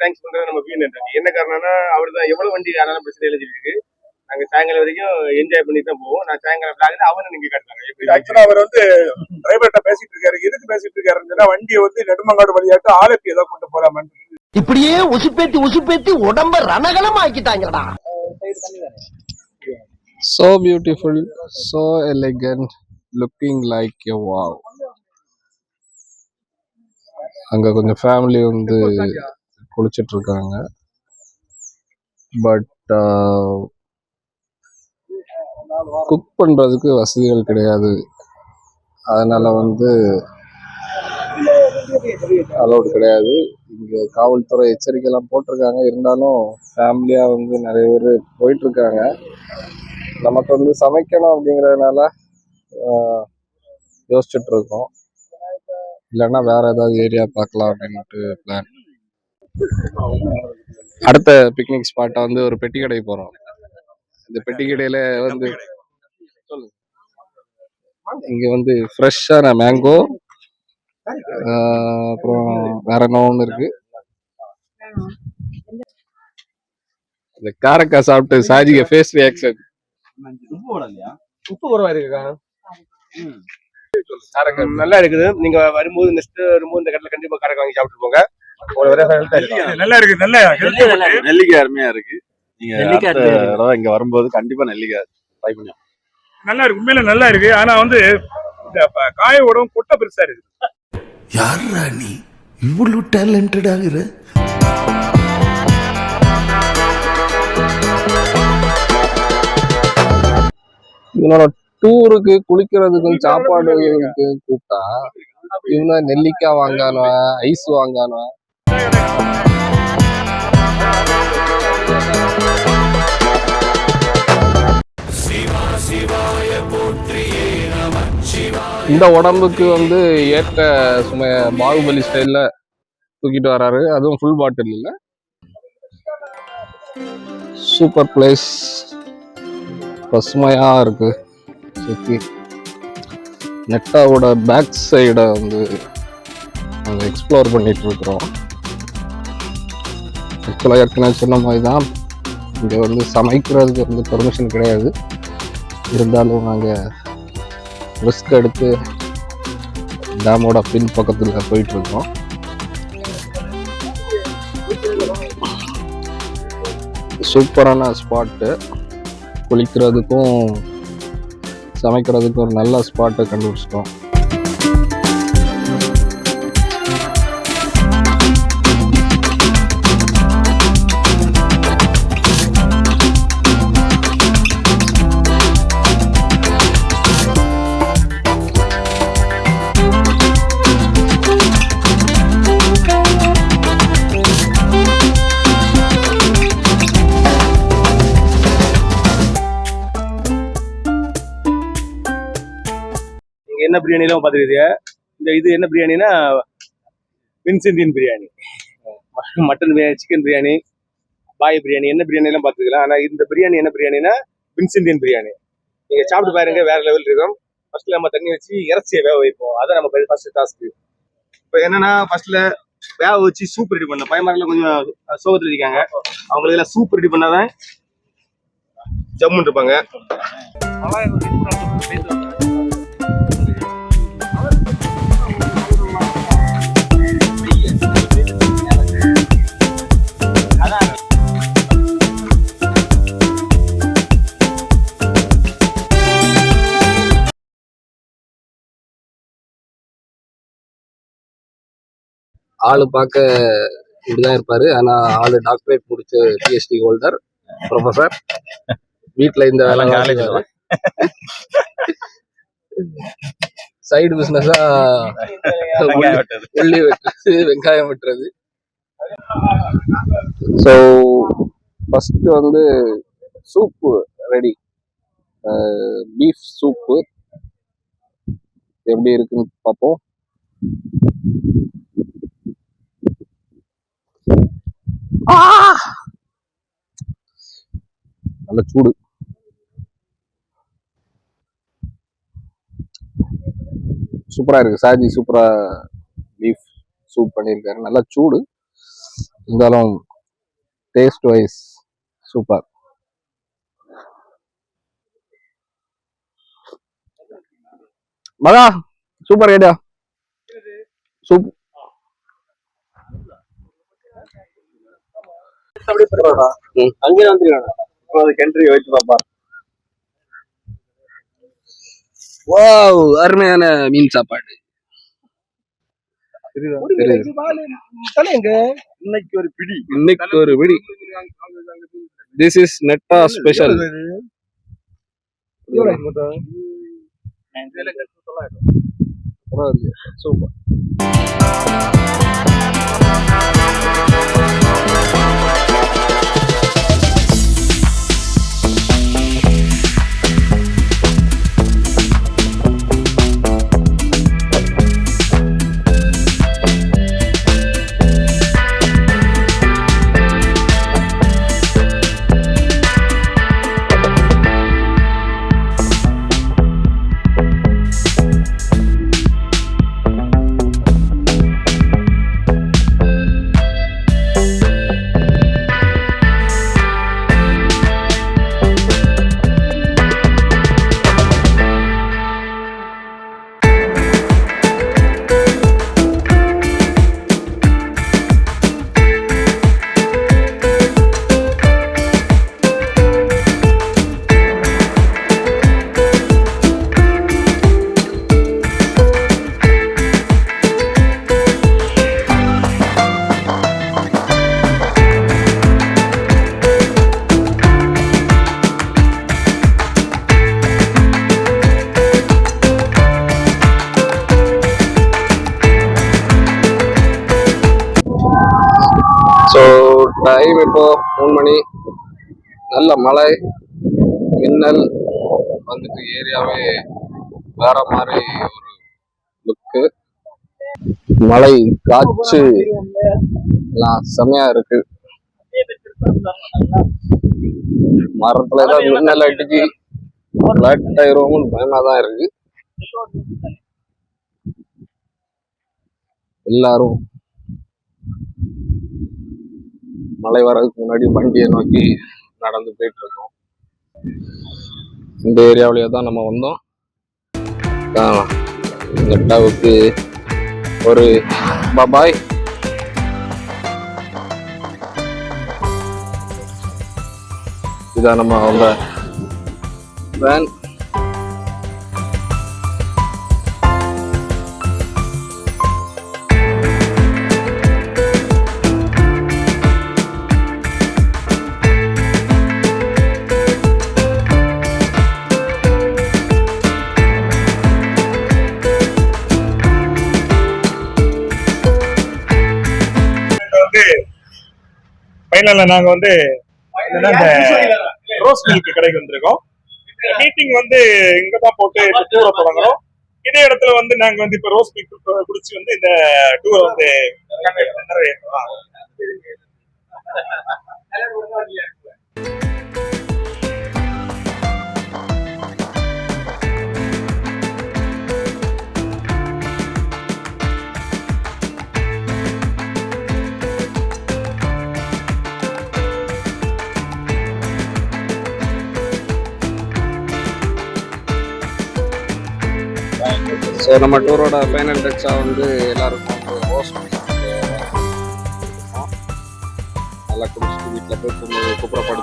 பிரச்சனை இருக்கு என்ன காரணம்னா அவர் தான் எவ்வளவு வண்டி ஆனாலும் பிரச்சனை எழுதிட்டு இருக்கு நாங்க சாயங்காலம் வரைக்கும் என்ஜாய் பண்ணி தான் போவோம். நான் சாயங்காலம் பிளாக் அவனை நீங்க காட்டுறாங்க ஆக்சுவலா அவர் வந்து டிரைவர்கிட்ட பேசிட்டு இருக்காரு. எதுக்கு பேசிட்டு இருக்காருன்னு சொன்னா வண்டியை வந்து நெடுமங்காடு வழியாட்டு ஆலப்பி ஏதோ கொண்டு போறாமன்னு இப்படியே உசுப்பேத்தி உசுப்பேத்தி உடம்ப ரணகலம் ஆக்கிட்டாங்கடா so beautiful so elegant looking like a wow. அங்க கொஞ்சம் ஃபேமிலி வந்து குளிச்சிட்டு இருக்காங்க பட் குக் uh, பண்றதுக்கு வசதிகள் கிடையாது. அதனால வந்து அலௌட் கிடையாது. இங்க காவல்துறை எச்சரிக்கைலாம் போட்டிருக்காங்க. இருந்தாலும் ஃபேமிலியா வந்து நிறைய பேர் போயிட்டு இருக்காங்க நமக்கு வந்து சமைக்கணும் அப்படிங்கறதுனால யோசிச்சுட்ருக்கோம். யோசிச்சுட்டு இருக்கோம் இல்லைன்னா வேற ஏதாவது ஏரியா பார்க்கலாம் அப்படின்ட்டு பிளான் அடுத்த பிக்னிக் ஸ்பாட்டை வந்து ஒரு பெட்டி கடைக்கு போறோம். இந்த பெட்டி கடையில வந்து இங்க வந்து ஃப்ரெஷ்ஷான மேங்கோ அப்புறம் வேற என்ன ஒன்று இருக்கு? இந்த காரக்காய் சாப்பிட்டு சாஜிக ஃபேஸ் ரியாக்ஷன் உப்பு இருக்குக்கா காரக்கம் நல்லா இருக்குது. நீங்க வரும்போது நெக்ஸ்ட் வரும்போது இந்த கடையில கண்டிப்பா காரக்கம் வாங்கி சாப்பிட்டு போங்க. நல்லா இருக்கு நல்ல. நெல்லிக்காய் அருமையா இருக்கு. நீங்க நெல்லிக்காய் இங்க வரும்போது கண்டிப்பா நெல்லிக்காய் ட்ரை பண்ணி நல்லா இருக்கு. உண்மையில நல்லா இருக்கு. ஆனா வந்து இந்த ப- காயோடும் கொட்டை பெருசா இருக்கு. யாரா நீ? இவ்வளவு டேலண்டட் ஆகுற இவனோட டூருக்கு குளிக்கிறதுக்கும் சாப்பாடுக்கு கூப்பிட்டா இவன நெல்லிக்காய் வாங்கானுவன் ஐஸ் வாங்கானுவன் இந்த உடம்புக்கு வந்து ஏற்ற சுமைய பாகுபலி ஸ்டைல்ல தூக்கிட்டு வராரு. அதுவும் ஃபுல் பாட்டில் இல்ல சூப்பர் பிளேஸ் பசுமையா இருக்கு. சுத்தி. நெட்டாவோட பேக் சைடை வந்து நாங்கள் எக்ஸ்ப்ளோர் பண்ணிட்டு இருக்கிறோம். ஆக்சுவலாக ஏற்கனவே சொன்ன மாதிரி தான் இங்கே வந்து சமைக்கிறதுக்கு வந்து பெர்மிஷன் கிடையாது. இருந்தாலும் நாங்கள் ரிஸ்க் எடுத்து டேமோட பின் பக்கத்தில் போயிட்டுருக்கோம் சூப்பரான ஸ்பாட்டு குளிக்கிறதுக்கும் சமைக்கிறதுக்கும் ஒரு நல்ல ஸ்பாட்டை கண்டுபிடிச்சிட்டோம். என்ன பிரியாணிலாம் பார்த்துருக்கீங்க இந்த இது என்ன பிரியாணினா? Wins Indian biryani. Mutton biryani chicken biryani பாய் பிரியாணி என்ன பிரியாணிலாம் பார்த்துருக்கலாம் ஆனால் இந்த பிரியாணி என்ன பிரியாணினா? வின்ஸ் இந்தியன் பிரியாணி. நீங்கள் சாப்பிட்டு பாருங்க வேற லெவல் இருக்கும். ஃபர்ஸ்ட்ல நம்ம தண்ணி வச்சு இறைச்சியை வேக வைப்போம். அதான் நம்ம ஃபர்ஸ்ட் டாஸ்க்கு இப்போ என்னன்னா ஃபர்ஸ்ட்ல வேக வச்சு சூப் ரெடி பண்ண பயமாரில் கொஞ்சம் சோகத்தில் இருக்காங்க. அவங்களுக்கு எல்லாம் சூப் ரெடி பண்ணாதான் ஜம்முன்னு இருப்பாங்க. ஆளு பார்க்க இப்படிதான் இருப்பாரு. ஆனா ஆளு டாக்டரேட் முடிச்ச பிஹெச்டி ஹோல்டர் ப்ரொஃபசர் வீட்ல இந்த வேலை சைடு பிசினஸா உள்ளி வெட்டுறது. வெங்காயம் வெட்டுறது. ஸோ ஃபர்ஸ்ட் வந்து சூப்பு ரெடி பீஃப் சூப்பு எப்படி இருக்குன்னு பார்ப்போம். நல்ல சூடு. சூப்பரா இருக்கு. சாஜி சூப்பரா பீஃப் சூப் பண்ணியிருக்காரு நல்லா சூடு. இருந்தாலும் டேஸ்ட் வைஸ் சூப்பர் மகா சூப்பர் ஐடியா சூப் அங்கே வச்சு பாப்பா வாவ் அருமையான மீன் சாப்பாடு. இன்னைக்கு ஒரு பிடி. இன்னைக்கு ஒரு விடி திஸ் இஸ் நெட்டா ஸ்பெஷல் சூப்பர். டைம் இப்போ மூணு மணி. நல்ல மழை மின்னல் வந்துட்டு ஏரியாவே வேற மாதிரி ஒரு லுக்கு மழை காய்ச்சி செம்மையா செமையா இருக்கு. மரத்துல ஏதாவது மின்னல் அடிச்சு ஃபிளாட் ஆயிருவோம்னு பயமா தான் இருக்கு. எல்லாரும் மழை வர்றதுக்கு முன்னாடி வண்டியை நோக்கி நடந்து போயிட்டு இருக்கோம் இந்த ஏரியாவிலேயே தான் நம்ம வந்தோம். கட்டாவுக்கு ஒரு பபாய் இதான் நம்ம வந்த வேன் ஃபைனல்ல நாங்க வந்து இந்த ரோஸ் மில்க் கடைக்கு வந்திருக்கோம். மீட்டிங் வந்து இங்க தான் போட்டு டூரை தொடங்குறோம். இதே இடத்துல வந்து நாங்க வந்து இப்ப ரோஸ் மில்க் குடிச்சு வந்து இந்த டூரை வந்து நிறைவேற்றோம் ஸோ நம்ம டூரோட ஃபைனல் டச்சாக வந்து எல்லாருக்கும் வந்து நல்லா குடிச்சிட்டு வீட்டில் போய் தூங்க